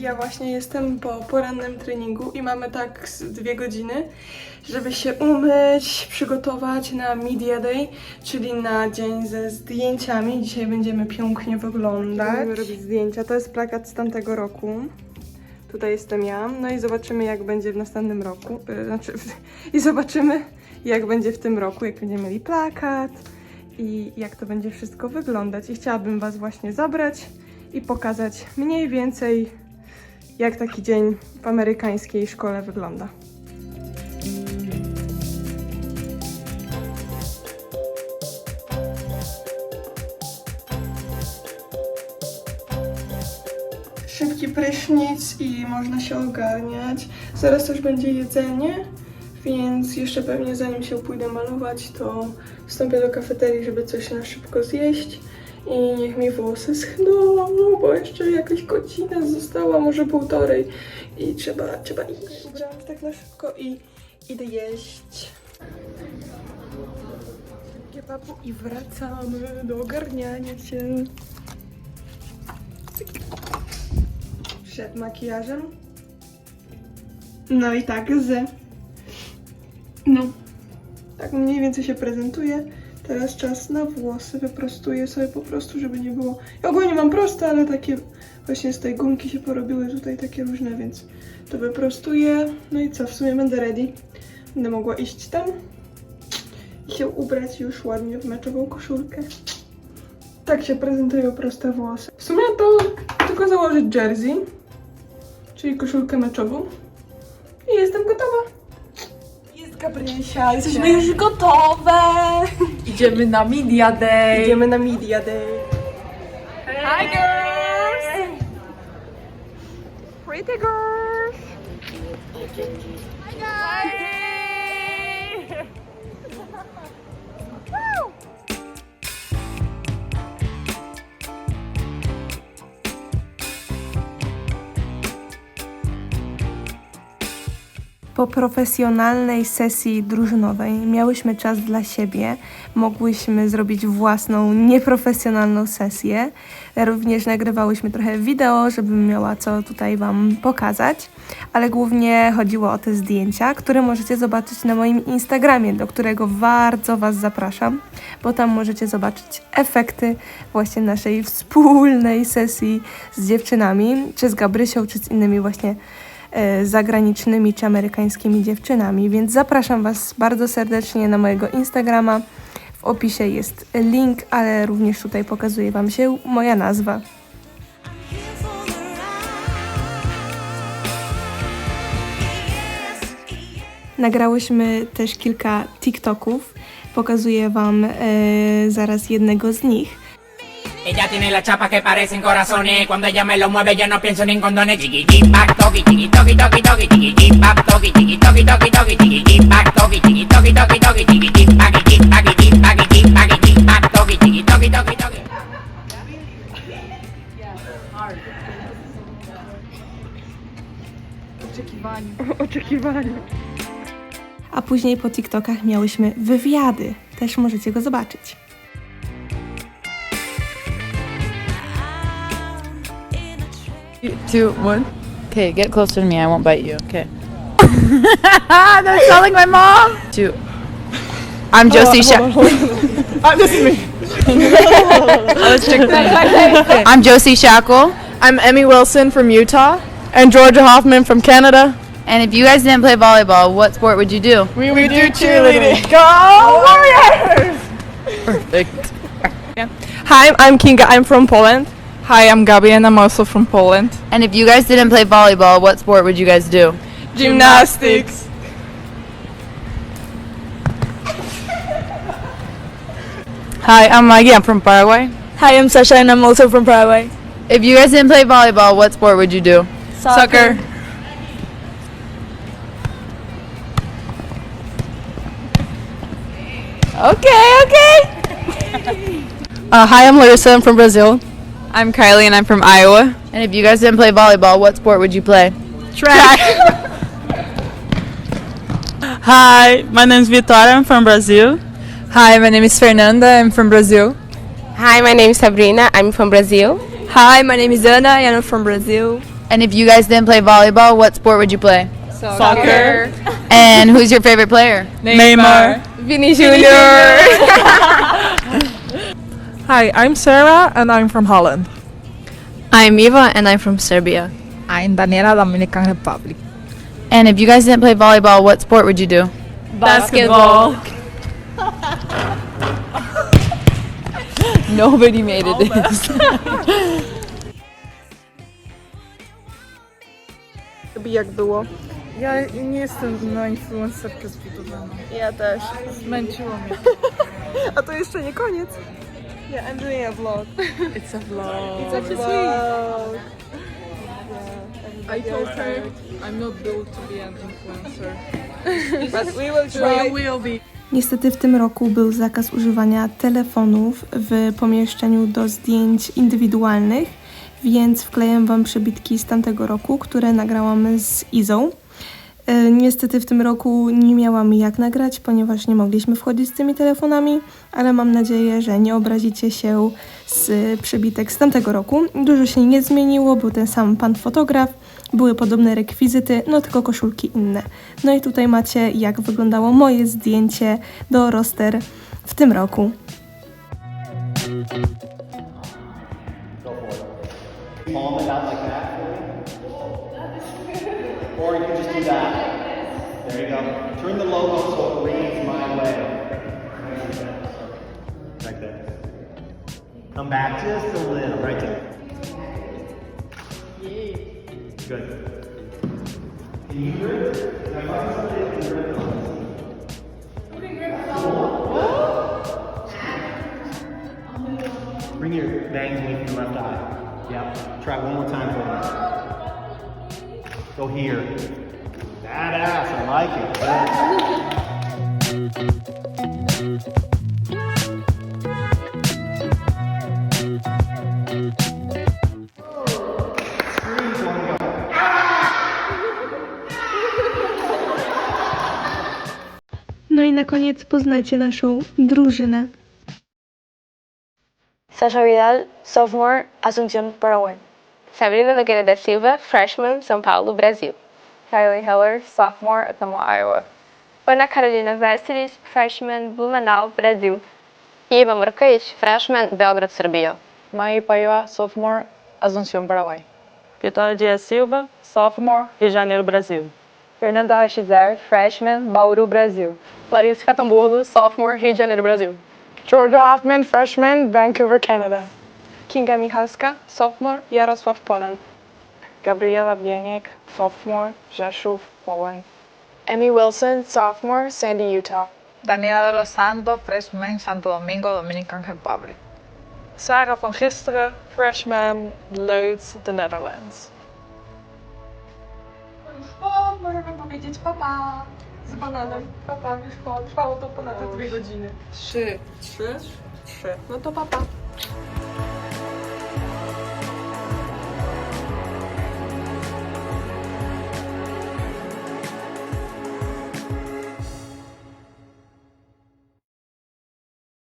Ja właśnie jestem po porannym treningu i mamy tak dwie godziny, żeby się umyć, przygotować na Media Day, czyli na dzień ze zdjęciami. Dzisiaj będziemy pięknie wyglądać. Będziemy robić zdjęcia. To jest plakat z tamtego roku. Tutaj jestem ja. No i zobaczymy, jak będzie w następnym roku. Yy, znaczy, i zobaczymy, jak będzie w tym roku, jak będziemy mieli plakat i jak to będzie wszystko wyglądać. I chciałabym Was właśnie zabrać i pokazać mniej więcej, jak taki dzień w amerykańskiej szkole wygląda. Szybki prysznic i można się ogarniać. Zaraz też będzie jedzenie, więc jeszcze pewnie zanim się pójdę malować, to wstąpię do kafeterii, żeby coś na szybko zjeść. I niech mi włosy schną, bo jeszcze jakaś godzina została, może półtorej. I trzeba, trzeba iść. Ubrałam tak na szybko i idę jeść. Kebabu i wracamy do ogarniania się. Przed makijażem. No i tak z. No. Tak mniej więcej się prezentuje. Teraz czas na włosy. Wyprostuję sobie po prostu, żeby nie było. Ja ogólnie mam proste, ale takie właśnie z tej gumki się porobiły tutaj takie różne, więc to wyprostuję. No i co? W sumie będę ready. Będę mogła iść tam i się ubrać już ładnie w meczową koszulkę. Tak się prezentują proste włosy. W sumie to tylko założyć jersey, czyli koszulkę meczową i jestem gotowa. Jest Gabrysia, jesteśmy już gotowe. Idziemy na Media Day. Idziemy na Media Day. Hi girls! Pretty girls! Hi! Po profesjonalnej sesji drużynowej. Miałyśmy czas dla siebie, mogłyśmy zrobić własną, nieprofesjonalną sesję. Również nagrywałyśmy trochę wideo, żebym miała co tutaj Wam pokazać, ale głównie chodziło o te zdjęcia, które możecie zobaczyć na moim Instagramie, do którego bardzo Was zapraszam, bo tam możecie zobaczyć efekty właśnie naszej wspólnej sesji z dziewczynami, czy z Gabrysią, czy z innymi właśnie zagranicznymi czy amerykańskimi dziewczynami, więc zapraszam Was bardzo serdecznie na mojego Instagrama. W opisie jest link, ale również tutaj pokazuje Wam się moja nazwa. Nagrałyśmy też kilka TikToków. Pokazuję Wam e, zaraz jednego z nich. Ella tiene la chapa que parecen corazones. Cuando ella me lo mueve, yo no pienso ni en condones. Chiqui, back, toki, chiqui, toki, toki, toki, chiqui, back, toki, chiqui, toki, toki, toki, chiqui, back, toki, chiqui, toki, toki, toki, chiqui, back, chiqui, back, chiqui, toki, chiqui, toki, toki, toki. A później po TikTokach miałyśmy wywiady. Też możecie go zobaczyć. Two, one. Okay, get closer to me. I won't bite you. Okay. That sounds like my mom. Two. I'm Josie. Sha- A, this is me. I'm Josie Shackle. I'm Emmy Wilson from Utah. And Georgia Hoffman from Canada. And if you guys didn't play volleyball, what sport would you do? We, we do cheerleading. Go oh. Warriors! Perfect. Yeah. Hi, I'm Kinga. I'm from Poland. Hi, I'm Gabi and I'm also from Poland. And if you guys didn't play volleyball, what sport would you guys do? Gymnastics. Hi, I'm Maggie. I'm from Paraguay. Hi, I'm Sasha and I'm also from Paraguay. If you guys didn't play volleyball, what sport would you do? Soccer. Okay, okay. Uh, hi, I'm Larissa. I'm from Brazil. I'm Kylie and I'm from Iowa. And if you guys didn't play volleyball, what sport would you play? Track. Hi, my name is Vitória. I'm from Brazil. Hi, my name is Fernanda. I'm from Brazil. Hi, my name is Sabrina. I'm from Brazil. Hi, my name is Ana and I'm from Brazil. And if you guys didn't play volleyball, what sport would you play? Soccer. And who's your favorite player? Neymar. Vinny Junior. Hi, I'm Sarah and I'm from Holland. I'm Eva and I'm from Serbia. I'm Daniela, Dominican Republic. And if you guys didn't play volleyball, what sport would you do? Basketball. Nobody made it this. Jak było? Ja nie jestem na influencerkę zbudowana. Ja też. Zmęczyło mnie. A to jeszcze nie koniec. Yeah, I'm doing a vlog. It's a vlog. It's a vlog. I told her I'm not built to be an influencer. But we will try. We will be. Niestety w tym roku był zakaz używania telefonów w pomieszczeniu do zdjęć indywidualnych, więc wklejam Wam przebitki z tamtego roku, które nagrałam z Izą. E, Niestety w tym roku nie miałam jak nagrać, ponieważ nie mogliśmy wchodzić z tymi telefonami, ale mam nadzieję, że nie obrazicie się z przebitek z tamtego roku. Dużo się nie zmieniło, był ten sam pan fotograf, były podobne rekwizyty, no tylko koszulki inne. No i tutaj macie, jak wyglądało moje zdjęcie do roster w tym roku. Palm it out like that. Or you can just do that. There you go. Turn the logo so it reads my way. Like that. Come back just a little, right there. Good. Can you it? Can I find that can grip? Bring your bangs away your left eye. Yep. Try one more time for me. Go here. Badass. I like it. No i na koniec poznajcie naszą drużynę. Sasha Vidal, sophomore, Asunción, Paraguay. Sabrina Nogueira da Silva, freshman, São Paulo, Brasil. Kylie Heller, sophomore, Atama, Iowa. Ana Carolina Vasilis, freshman, Blumenau, Brasil. Iva Murkaic, freshman, Belgrade, Serbia. Mai Paiva, sophomore, Asunción, Paraguay. Vitória Dias Silva, sophomore, Rio de Janeiro, Brasil. Fernanda Rachizer, freshman, Bauru, Brasil. Larissa Catamburgo, sophomore, Rio de Janeiro, Brasil. Georgia Hoffman, freshman, Vancouver, Canada. Kinga Michalska, sophomore, Jarosław, Poland. Gabriela Bieniek, sophomore, Rzeszów, Poland. Emmy Wilson, sophomore, Sandy, Utah. Daniela Dos Santos, freshman, Santo Domingo, Dominican Republic. Sarah van Gisteren, freshman, Leeds, the Netherlands. O, możemy powiedzieć papa. Z bananem. Papa, już po, trwało to ponad dwie godziny. Trzy. Trzy? Trzy. No to papa.